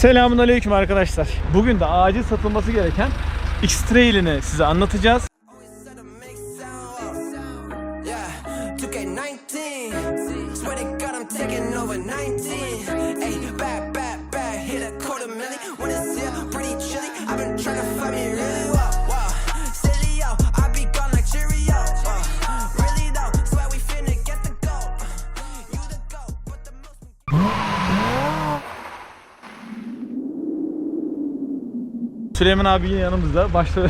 Selamun Aleyküm arkadaşlar. Bugün de acil satılması gereken X-Trail'ini size anlatacağız. Süleyman abi yine yanımızda. Başta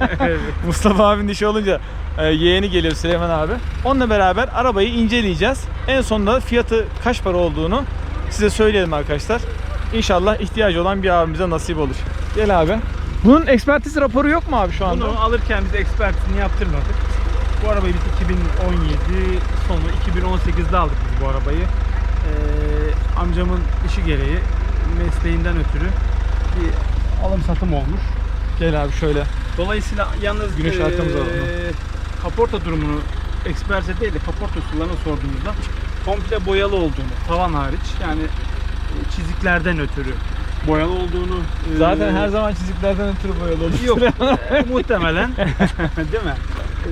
Mustafa abinin işi olunca e, yeğeni geliyor Süleyman abi. Onunla beraber arabayı inceleyeceğiz. En sonunda fiyatı kaç para olduğunu size söyleyelim arkadaşlar. İnşallah ihtiyacı olan bir abimize nasip olur. Gel abi. Bunun ekspertiz raporu yok mu abi şu anda? Bunu alırken biz ekspertini yaptırmadık. Bu arabayı biz 2017 sonu 2018'de aldık biz bu arabayı. Ee, amcamın işi gereği mesleğinden ötürü bir alım satım olmuş. Gel abi şöyle. Dolayısıyla yalnız Güneş ee, arkamıza alalım. kaporta durumunu eksperte değil de kaporta ustalarına sorduğumuzda komple boyalı olduğunu, tavan hariç yani e, çiziklerden ötürü boyalı olduğunu e, Zaten her zaman çiziklerden ötürü boyalı olur. Yok e, muhtemelen değil mi?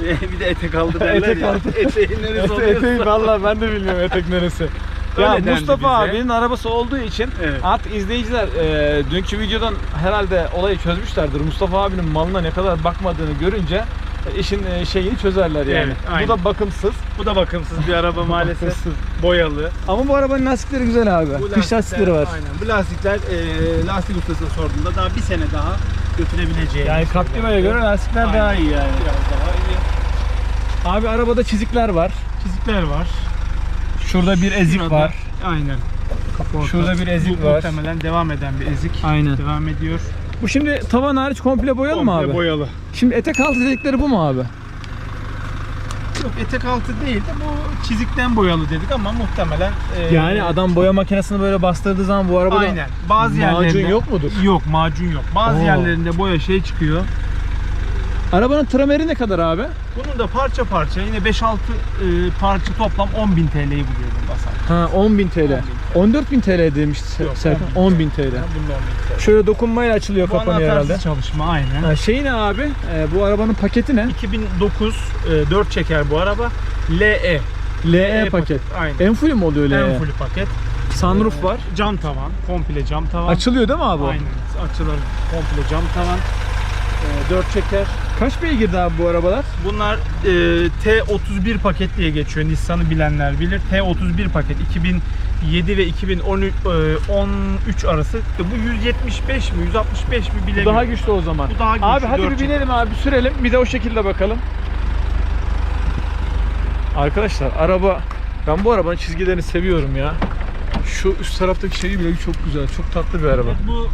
E, bir de etek aldı derler Etek ya. aldı. Eteğin neresi Ete, eteği valla ben de bilmiyorum etek neresi. Ya Öyle dendi Mustafa bize. abinin arabası olduğu için Evet. artık izleyiciler e, dünkü videodan herhalde olayı çözmüşlerdir. Mustafa abinin malına ne kadar bakmadığını görünce e, işin e, şeyini çözerler yani. Evet, bu da bakımsız. Bu da bakımsız bir araba maalesef. Boyalı. Ama bu arabanın lastikleri güzel abi. Bu Kış lastikler- lastikleri var. Aynen. Bu lastikler e, lastik ustasına sorduğunda daha bir sene daha götürebileceği. Yani Captiva'ya göre lastikler Aynen. daha iyi yani. Biraz daha iyi. Abi arabada çizikler var. Çizikler var. Şurada bir ezik Şurada- var. Aynen. Kaporta. Şurada bir ezik Bu var. Muhtemelen devam eden bir ezik. Aynen. Devam ediyor. Bu şimdi tavan hariç komple boyalı mı Komple abi? boyalı. Şimdi etek altı dedikleri bu mu abi? Yok etek altı değil de bu çizikten boyalı dedik ama muhtemelen e, Yani adam boya makinesini böyle bastırdığı zaman bu arabada Aynen. Bazı macun yerlerinde yok mudur? Yok macun yok. Bazı Oo. yerlerinde boya şey çıkıyor. Arabanın trameri ne kadar abi? Bunun da parça parça yine 5-6 e, parça toplam 10.000 TL'yi buluyor bu basar. Ha 10.000 TL. 14.000 TL demişti Serkan. 10.000 10.000 TL. Bunun 10.000 TL. Şöyle dokunmayla açılıyor Bu kapanıyor herhalde. çalışma aynen. Ha, şey ne abi? Ee, bu arabanın paketi ne? 2009 e, 4 çeker bu araba. LE. LE paket. Aynen. En full mu oluyor LE? En full paket. Sunroof var. Cam tavan. Komple cam tavan. Açılıyor değil mi abi? Aynen. Açılır. Komple cam tavan. E, 4 çeker. Kaç beygirdi abi bu arabalar? Bunlar e, T31 paket diye geçiyor. Nissan'ı bilenler bilir. T31 paket 2007 ve 2013 e, 13 arası. E, Bu 175 mi 165 mi Bu bilemiyorum. daha güçlü o zaman. Bu daha güçlü, Abi hadi bir binelim abi sürelim bir de o şekilde bakalım. Arkadaşlar araba ben bu arabanın çizgilerini seviyorum ya. Şu üst taraftaki şeyi bile çok güzel. Çok tatlı bir araba. Bu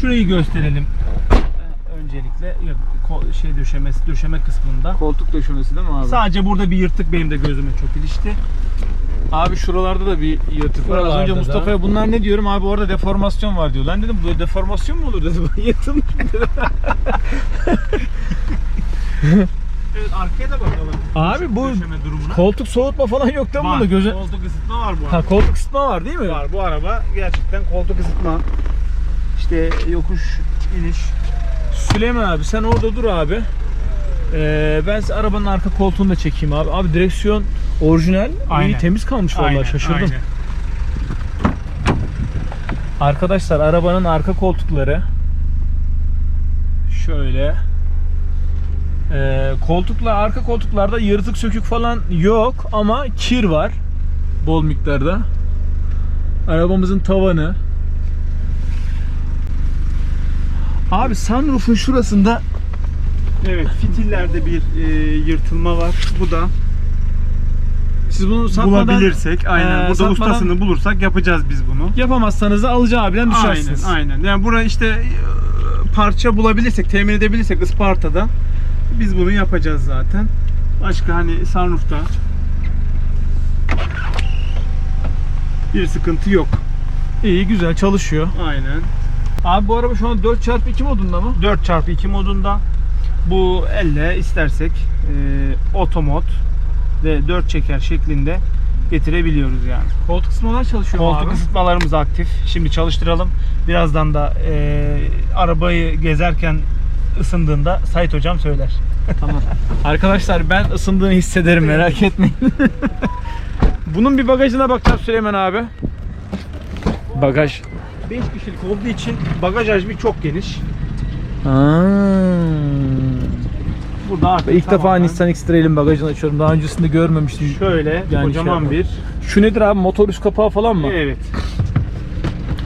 şurayı gösterelim. Öncelikle yok, şey döşemesi döşeme kısmında. Koltuk döşemesi değil mi abi? Sadece burada bir yırtık benim de gözüme çok ilişti. Abi şuralarda da bir yırtık var. Az önce. Mustafa'ya bunlar ne diyorum abi orada deformasyon var diyor. Lan dedim bu deformasyon mu olur mı dedim. Evet arkaya da bakalım. Abi bu koltuk soğutma falan yok değil mi bunda? Göze... Koltuk ısıtma var bu Ha araba. koltuk ısıtma var değil mi? Var bu araba gerçekten koltuk ısıtma. İşte yokuş iniş. Süleyman abi sen orada dur abi. Ee, ben size arabanın arka koltuğunu da çekeyim abi. Abi direksiyon orijinal, iyi Aynen. temiz kalmış vallahi Aynen, şaşırdım. aynen. Arkadaşlar arabanın arka koltukları şöyle ee, koltuklar arka koltuklarda yırtık sökük falan yok ama kir var bol miktarda. Arabamızın tavanı. Abi sunroof'un şurasında Evet fitillerde bir e, yırtılma var. Bu da siz bunu satmadan bulabilirsek aynen Ee, burada satmadan- ustasını bulursak yapacağız biz bunu. yapamazsanız da alıcı abiden Aynen düşersiniz. aynen. Yani bura işte e, parça bulabilirsek, temin edebilirsek Isparta'da biz bunu yapacağız zaten. Başka hani sunroof'ta bir sıkıntı yok. İyi güzel çalışıyor. Aynen. Abi bu araba şu an 4x2 modunda mı? 4x2 modunda. Bu elle istersek e, otomod ve 4 çeker şeklinde getirebiliyoruz yani. Koltuk ısıtmalar çalışıyor mu Koltuk abi? ısıtmalarımız aktif. Şimdi çalıştıralım. Birazdan da e, arabayı gezerken ısındığında Sait hocam söyler. Tamam. Arkadaşlar ben ısındığını hissederim merak etmeyin. Bunun bir bagajına bakacağım Süleyman abi. Bagaj. 5 kişilik olduğu için bagaj hacmi çok geniş. Burada artık İlk defa tamamen Nissan X-Trail'in bagajını açıyorum. Daha öncesinde görmemiştim. şöyle Yani kocaman şey bir Şu nedir abi? Motor üst kapağı falan mı? Evet.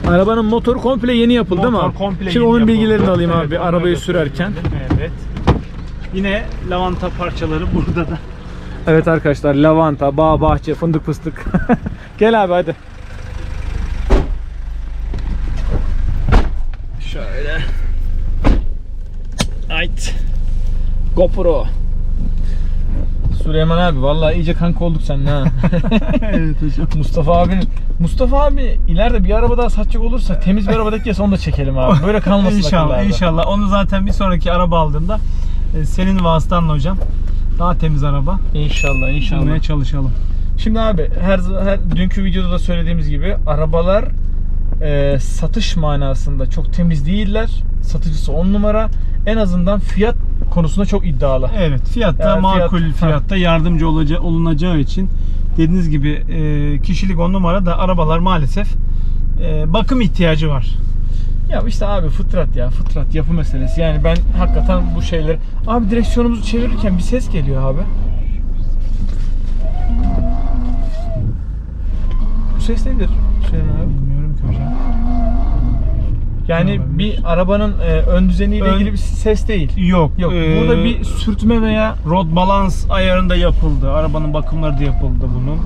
Arabanın motoru komple yeni yapıldı? Motor abi? komple Şimdi yeni onun yapıldı. bilgilerini alayım Evet, abi onları arabayı da sürerken. söyleyelim. Evet. Yine lavanta parçaları burada da. Evet arkadaşlar lavanta, bağ, bahçe, fındık fıstık. Gel abi hadi. Şöyle. Ait. GoPro. Süleyman abi vallahi iyice kanka olduk seninle ha. evet hocam. Mustafa abinin Mustafa abi ileride bir araba daha satacak olursa temiz bir araba denk onu da çekelim abi. Böyle kalmasın İnşallah, akıllarda. inşallah. Onu zaten bir sonraki araba aldığımda e, senin vasıtanla hocam daha temiz araba İnşallah inşallah. bulmaya çalışalım. Şimdi abi her, her dünkü videoda da söylediğimiz gibi arabalar e, satış manasında çok temiz değiller. Satıcısı 10 numara. En azından fiyat konusunda çok iddialı. Evet, fiyatta Yani fiyat- makul ha. fiyatta yardımcı olaca, olunacağı için dediğiniz gibi e, kişilik 10 numara da arabalar maalesef e, bakım ihtiyacı var. Ya işte abi fıtrat ya fıtrat yapı meselesi. Yani ben hakikaten bu şeyler... Abi direksiyonumuzu çevirirken bir ses geliyor abi. Bu ses nedir? Süleyman abi? Yani Olabilir. bir arabanın e, ön düzeniyle Ön- ilgili bir ses değil. Yok. Yok. e, burada bir sürtme veya road balans ayarında yapıldı. Arabanın bakımları da yapıldı bunun.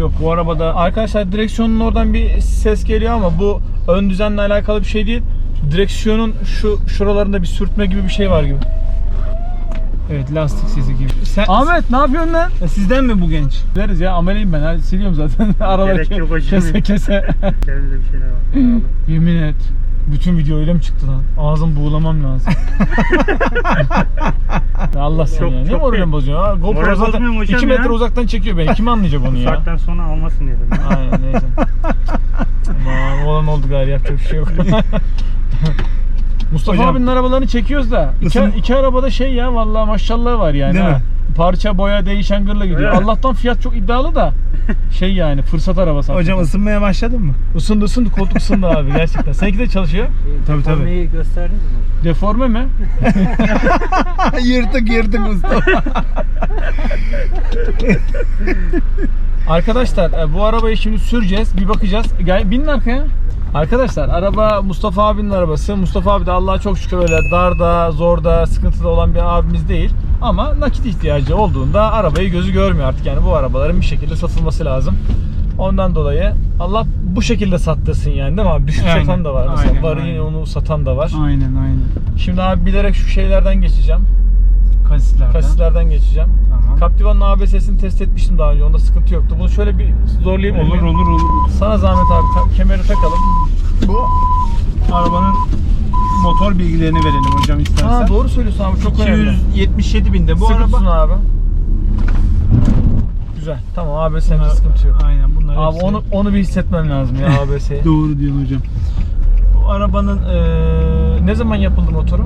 Yok bu arabada arkadaşlar direksiyonun oradan bir ses geliyor ama bu ön düzenle alakalı bir şey değil. Direksiyonun şu şuralarında bir sürtme gibi bir şey var gibi. Evet, lastik sesi gibi. Sen, Ahmet ne yapıyorsun lan? E, sizden mi bu genç? Deriz ya ameliyim ben. Hadi siliyorum zaten. Araları kese kese. Kendinize bir şeyler var. Yemin et. Bütün video öyle mi çıktı lan? Ağzım buğulamam lazım. Ya Allah seni Çok- ya. Niye çok moralimi değil. bozuyor? Ha, GoPro Moral zaten bozmuyorum hocam 2 metre ya. uzaktan çekiyor beni. Kim anlayacak onu Bu ya? saatten sonra almasın dedim. Aynen neyse. Aman olan oldu gari yapacak bir şey yok. Mustafa Hocam- abinin arabalarını çekiyoruz da iki, Isın- iki arabada şey ya vallahi maşallah var yani. Değil ha. mi? Parça boya değişen gırla gidiyor. Öyle? Allah'tan fiyat çok iddialı da şey yani fırsat arabası. Hocam hakikaten. ısınmaya başladın mı? ısındı ısındı koltuk ısındı abi gerçekten. Seninki de çalışıyor. Tabii, tabii. Deformeyi gösterdiniz mi? Deforme mi? yırtık yırtık Mustafa. Arkadaşlar e, bu arabayı şimdi süreceğiz. Bir bakacağız. Gel binin arkaya. Arkadaşlar araba Mustafa abinin arabası. Mustafa abi de Allah'a çok şükür öyle darda, zorda, sıkıntıda olan bir abimiz değil. Ama nakit ihtiyacı olduğunda arabayı gözü görmüyor artık. Yani bu arabaların bir şekilde satılması lazım. Ondan dolayı Allah bu şekilde sattırsın yani değil mi abi? Düşük Aynen, satan da var. Mesela aynen, varı aynen. onu satan da var. aynen aynen. Şimdi abi bilerek şu şeylerden geçeceğim. Kasislerden. Kasislerden geçeceğim. Tamam. Captiva'nın ABS'sini test etmiştim daha önce. Onda sıkıntı yoktu. Bunu şöyle bir zorlayayım. Olur olur olur. Sana zahmet abi ta- kemeri takalım. Bu arabanın motor bilgilerini verelim hocam istersen. Ha doğru söylüyorsun abi çok önemli. 277 binde bu Sıkı tutun araba. abi. Güzel. Tamam ABS'nin sıkıntı yok. Aynen bunlar Abi hepsi- onu onu bir hissetmem lazım ya ABS'yi. Doğru diyorsun hocam. Bu arabanın eee, ne zaman yapıldı motoru?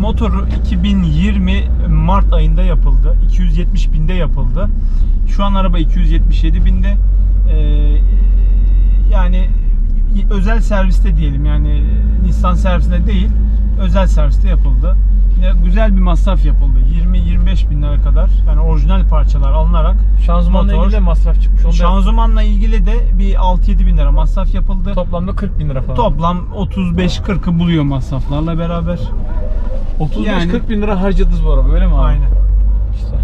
Motoru 2020 Mart ayında yapıldı. 270 binde yapıldı. Şu an araba 277 binde. Eee, yani özel serviste diyelim yani Nissan servisinde değil özel serviste yapıldı. Yine güzel bir masraf yapıldı. 20-25 bin lira kadar yani orijinal parçalar alınarak Şanzımanla Motor. ilgili de masraf çıkmış. Onu şanzımanla ilgili de bir 6-7 bin lira masraf yapıldı. toplamda 40 bin lira falan. Toplam 35-40'ı buluyor masraflarla beraber. 35-40 Yani- bin lira harcadınız bu araba öyle mi abi? Aynen. İşte.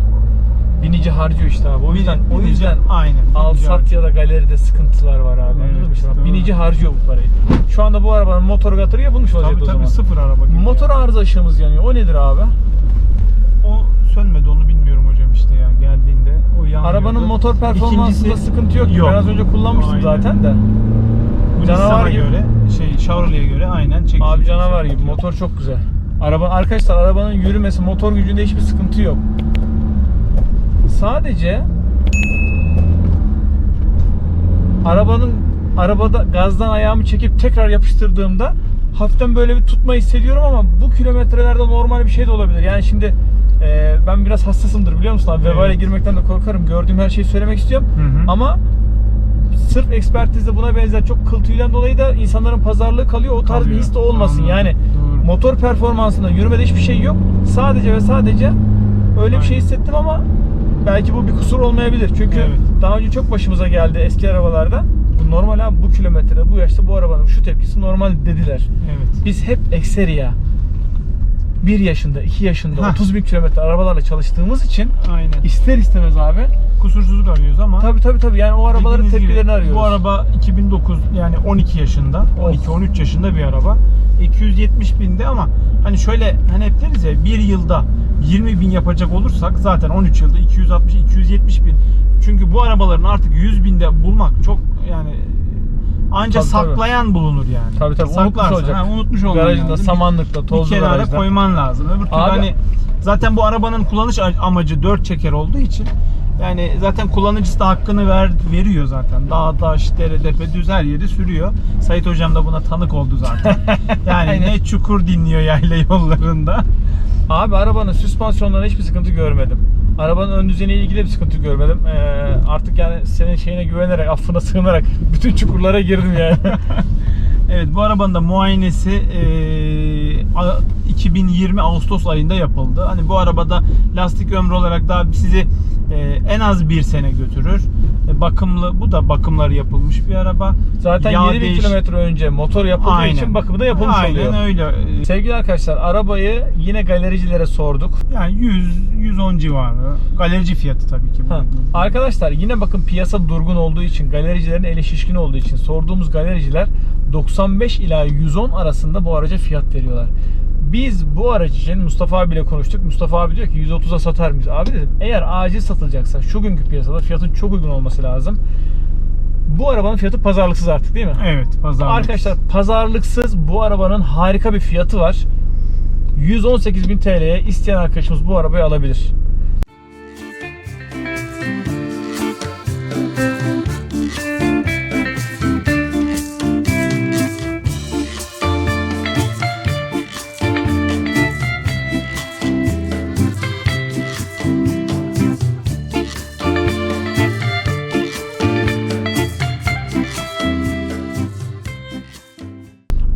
Binici harcıyor işte abi. O yüzden o yüzden aynen. al sat ya da galeride sıkıntılar var abi. Evet, Anladın mı? İşte binici harcıyor bu parayı. Şu anda bu arabanın motor gatırı yapılmış Tabii vaziyette o tabii zaman. sıfır araba gibi. Motor arıza ışığımız yanıyor. O nedir abi? O sönmedi onu bilmiyorum hocam işte ya geldiğinde. O yanmıyordu. Arabanın motor performansında İkincisi- sıkıntı yok. Yok. Ben az önce kullanmıştım Aynen. zaten de. Bu canavar gibi. göre şey Chevrolet'e göre aynen çekici. Abi canavar gibi. Motor çok güzel. Araba arkadaşlar arabanın yürümesi, motor gücünde hiçbir sıkıntı yok. Sadece arabanın arabada gazdan ayağımı çekip tekrar yapıştırdığımda hafiften böyle bir tutma hissediyorum ama bu kilometrelerde normal bir şey de olabilir. Yani şimdi e, ben biraz hassasımdır biliyor musun abi? Vebale Evet. girmekten de korkarım. Gördüğüm her şeyi söylemek istiyorum. Hı hı. Ama sırf ekspertizde buna benzer çok kıl tüyden dolayı da insanların pazarlığı kalıyor. O tarz bir Kalıyor. his de olmasın. Anladım. Yani Doğru. motor performansında yürümede hiçbir şey yok. Sadece ve sadece öyle bir şey Aynen. hissettim ama belki bu bir kusur olmayabilir. Çünkü Evet. daha önce çok başımıza geldi eski arabalarda. Bu normal abi bu kilometrede bu yaşta bu arabanın şu tepkisi normal dediler. Evet. Biz hep ekseri ya 1 yaşında, 2 yaşında, Hah. 30 bin kilometre arabalarla çalıştığımız için Aynen. ister istemez abi. Kusursuzluk arıyoruz ama Tabii tabii tabii yani o arabaların dediğiniz gibi, tepkilerini arıyoruz. Bu araba 2009 yani 12 yaşında, 12-13 yaşında bir araba. 270 binde ama hani şöyle hani hep deriz ya bir yılda 20 bin yapacak olursak zaten 13 yılda 260-270 bin. Çünkü bu arabaların artık 100 binde bulmak çok yani anca Tabii, tabii. saklayan bulunur yani. Tabii tabii unutmuş Saklarsın, olacak. ha, unutmuş olman Garajında, lazım. samanlıkta, bir tozlu kenara garajda. koyman lazım. Öbür türlü Abi- hani zaten bu arabanın kullanış amacı 4 çeker olduğu için yani zaten kullanıcısı da hakkını ver, veriyor zaten. Dağ, taş, dere, tepe, düz her yeri sürüyor. Sait hocam da buna tanık oldu zaten. Yani Aynen. ne çukur dinliyor yayla yollarında. Abi arabanın süspansiyonlarında hiçbir sıkıntı görmedim. Arabanın ön düzeniyle ilgili bir sıkıntı görmedim. Ee, artık yani senin şeyine güvenerek, affına sığınarak bütün çukurlara girdim yani. Evet bu arabanın da muayenesi a- 2020 Ağustos ayında yapıldı. Hani bu arabada lastik ömrü olarak daha sizi en az bir sene götürür. E, bakımlı bu da bakımları yapılmış bir araba. Zaten Yağ 7000 değiş- kilometre önce motor yapıldığı Aynen. için bakımı da yapılmış Aynen oluyor. öyle. Ee, Sevgili arkadaşlar arabayı yine galericilere sorduk. Yani 100 110 civarı. Galerici fiyatı tabii ki. Ha. Arkadaşlar yine bakın piyasa durgun olduğu için galericilerin eli şişkin olduğu için sorduğumuz galericiler 95 ila 110 arasında bu araca fiyat veriyorlar. Biz bu araç için Mustafa abiyle konuştuk. Mustafa abi diyor ki 130'a satar mıyız? Abi dedim eğer acil satılacaksa şu günkü piyasada fiyatın çok uygun olması lazım. Bu arabanın fiyatı pazarlıksız artık değil mi? Evet pazar. Arkadaşlar pazarlıksız bu arabanın harika bir fiyatı var. 118.000 TL'ye isteyen arkadaşımız bu arabayı alabilir.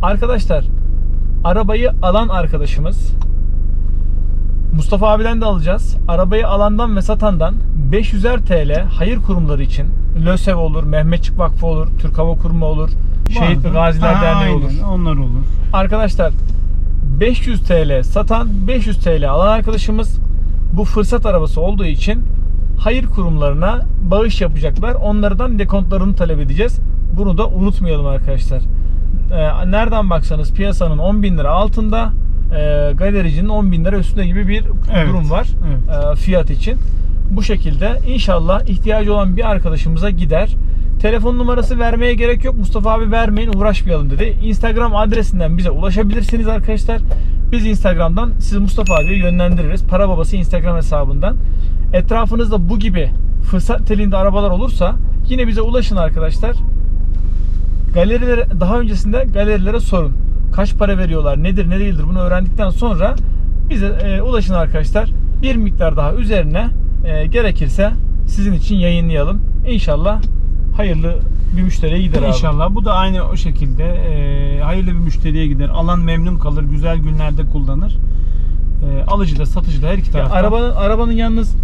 Arkadaşlar arabayı alan arkadaşımız Mustafa abiden de alacağız. Arabayı alandan ve satandan 500'er TL hayır kurumları için LÖSEV olur, Mehmetçik Vakfı olur, Türk Hava Kurumu olur, Şehit ve. Gaziler Ha, Derneği olur. aynen, Onlar olur. Arkadaşlar 500 TL satan 500 TL alan arkadaşımız bu fırsat arabası olduğu için hayır kurumlarına bağış yapacaklar. Onlardan dekontlarını talep edeceğiz. Bunu da unutmayalım arkadaşlar. Ee, nereden baksanız piyasanın 10 bin lira altında e, galericinin 10 bin lira üstünde gibi bir Evet, durum var evet. e, fiyat için. Bu şekilde inşallah ihtiyacı olan bir arkadaşımıza gider. Telefon numarası vermeye gerek yok. Mustafa abi vermeyin uğraşmayalım dedi. Instagram adresinden bize ulaşabilirsiniz arkadaşlar. Biz Instagram'dan sizi Mustafa abiye yönlendiririz. Para Babası Instagram hesabından. Etrafınızda bu gibi fırsat telinde arabalar olursa yine bize ulaşın arkadaşlar. Galerilere daha öncesinde galerilere sorun. Kaç para veriyorlar, nedir, ne değildir bunu öğrendikten sonra bize e, ulaşın arkadaşlar. Bir miktar daha üzerine e, gerekirse sizin için yayınlayalım. İnşallah hayırlı bir müşteriye gider abi. İnşallah. Bu da aynı o şekilde e, hayırlı bir müşteriye gider. Alan memnun kalır. Güzel günlerde kullanır. E, alıcı da satıcı da her iki tarafta. arabanın arabanın yalnız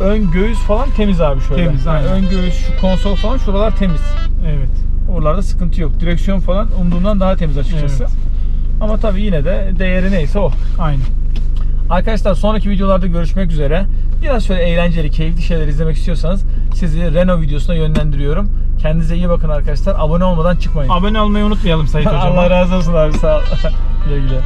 ön göğüs falan temiz abi şöyle. Temiz, Yani aynen. ön göğüs, şu konsol falan şuralar temiz. Evet. Oralarda sıkıntı yok. Direksiyon falan umduğumdan daha temiz açıkçası. Evet. Ama tabii yine de değeri neyse o. Aynı. Arkadaşlar sonraki videolarda görüşmek üzere. Biraz şöyle eğlenceli, keyifli şeyler izlemek istiyorsanız sizi Renault videosuna yönlendiriyorum. Kendinize iyi bakın arkadaşlar. Abone olmadan çıkmayın. Abone olmayı unutmayalım Sayın Hocam. Allah razı olsun abi sağ ol. güle güle.